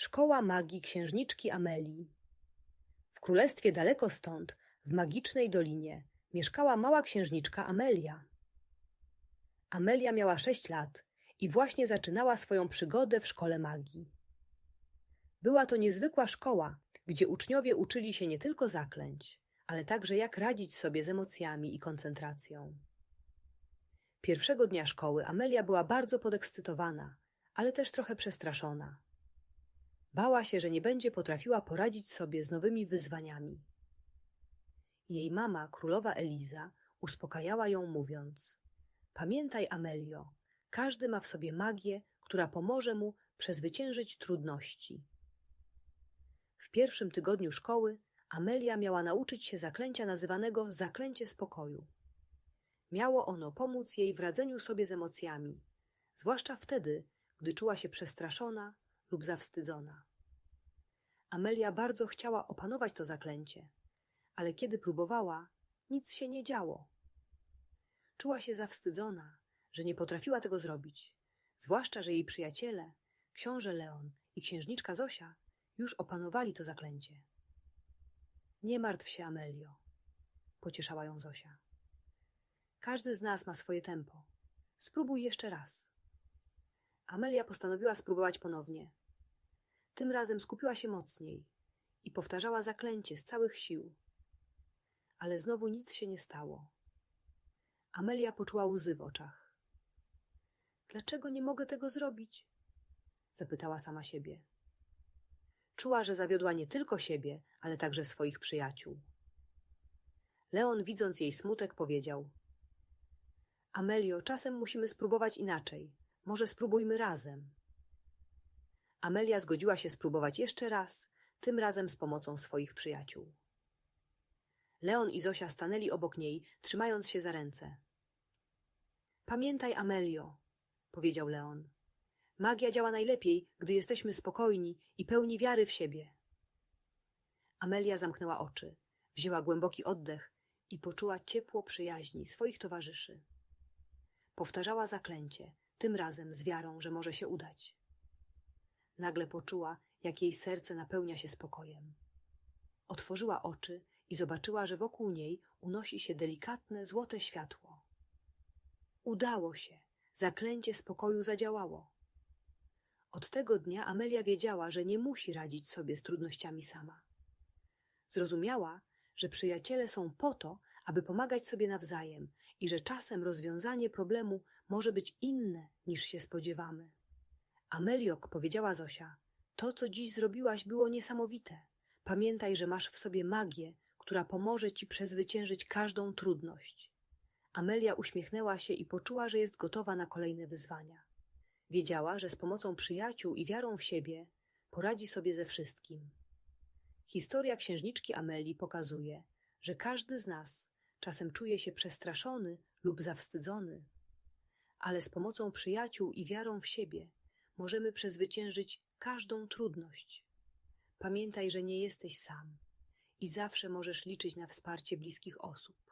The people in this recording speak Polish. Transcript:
Szkoła magii księżniczki Amelii. W królestwie daleko stąd, w magicznej dolinie, mieszkała mała księżniczka Amelia. Amelia miała sześć lat i właśnie zaczynała swoją przygodę w szkole magii. Była to niezwykła szkoła, gdzie uczniowie uczyli się nie tylko zaklęć, ale także jak radzić sobie z emocjami i koncentracją. Pierwszego dnia szkoły Amelia była bardzo podekscytowana, ale też trochę przestraszona. Bała się, że nie będzie potrafiła poradzić sobie z nowymi wyzwaniami. Jej mama, królowa Eliza, uspokajała ją mówiąc: Pamiętaj, Amelio, każdy ma w sobie magię, która pomoże mu przezwyciężyć trudności. W pierwszym tygodniu szkoły Amelia miała nauczyć się zaklęcia nazywanego zaklęcie spokoju. Miało ono pomóc jej w radzeniu sobie z emocjami, zwłaszcza wtedy, gdy czuła się przestraszona lub zawstydzona. Amelia bardzo chciała opanować to zaklęcie, ale kiedy próbowała, nic się nie działo. Czuła się zawstydzona, że nie potrafiła tego zrobić, zwłaszcza, że jej przyjaciele, książę Leon i księżniczka Zosia, już opanowali to zaklęcie. Nie martw się, Amelio, pocieszała ją Zosia. Każdy z nas ma swoje tempo. Spróbuj jeszcze raz. Amelia postanowiła spróbować ponownie. Tym razem skupiła się mocniej i powtarzała zaklęcie z całych sił. Ale znowu nic się nie stało. Amelia poczuła łzy w oczach. Dlaczego nie mogę tego zrobić? zapytała sama siebie. Czuła, że zawiodła nie tylko siebie, ale także swoich przyjaciół. Leon, widząc jej smutek, powiedział: Amelio, czasem musimy spróbować inaczej. Może spróbujmy razem. Amelia zgodziła się spróbować jeszcze raz, tym razem z pomocą swoich przyjaciół. Leon i Zosia stanęli obok niej, trzymając się za ręce. Pamiętaj, Amelio, powiedział Leon. Magia działa najlepiej, gdy jesteśmy spokojni i pełni wiary w siebie. Amelia zamknęła oczy, wzięła głęboki oddech i poczuła ciepło przyjaźni swoich towarzyszy. Powtarzała zaklęcie, tym razem z wiarą, że może się udać. Nagle poczuła, jak jej serce napełnia się spokojem. Otworzyła oczy i zobaczyła, że wokół niej unosi się delikatne, złote światło. Udało się, zaklęcie spokoju zadziałało. Od tego dnia Amelia wiedziała, że nie musi radzić sobie z trudnościami sama. Zrozumiała, że przyjaciele są po to, aby pomagać sobie nawzajem i że czasem rozwiązanie problemu może być inne niż się spodziewamy. Ameliok, powiedziała Zosia, to, co dziś zrobiłaś, było niesamowite. Pamiętaj, że masz w sobie magię, która pomoże ci przezwyciężyć każdą trudność. Amelia uśmiechnęła się i poczuła, że jest gotowa na kolejne wyzwania. Wiedziała, że z pomocą przyjaciół i wiarą w siebie poradzi sobie ze wszystkim. Historia księżniczki Amelii pokazuje, że każdy z nas czasem czuje się przestraszony lub zawstydzony, ale z pomocą przyjaciół i wiarą w siebie możemy przezwyciężyć każdą trudność. Pamiętaj, że nie jesteś sam i zawsze możesz liczyć na wsparcie bliskich osób.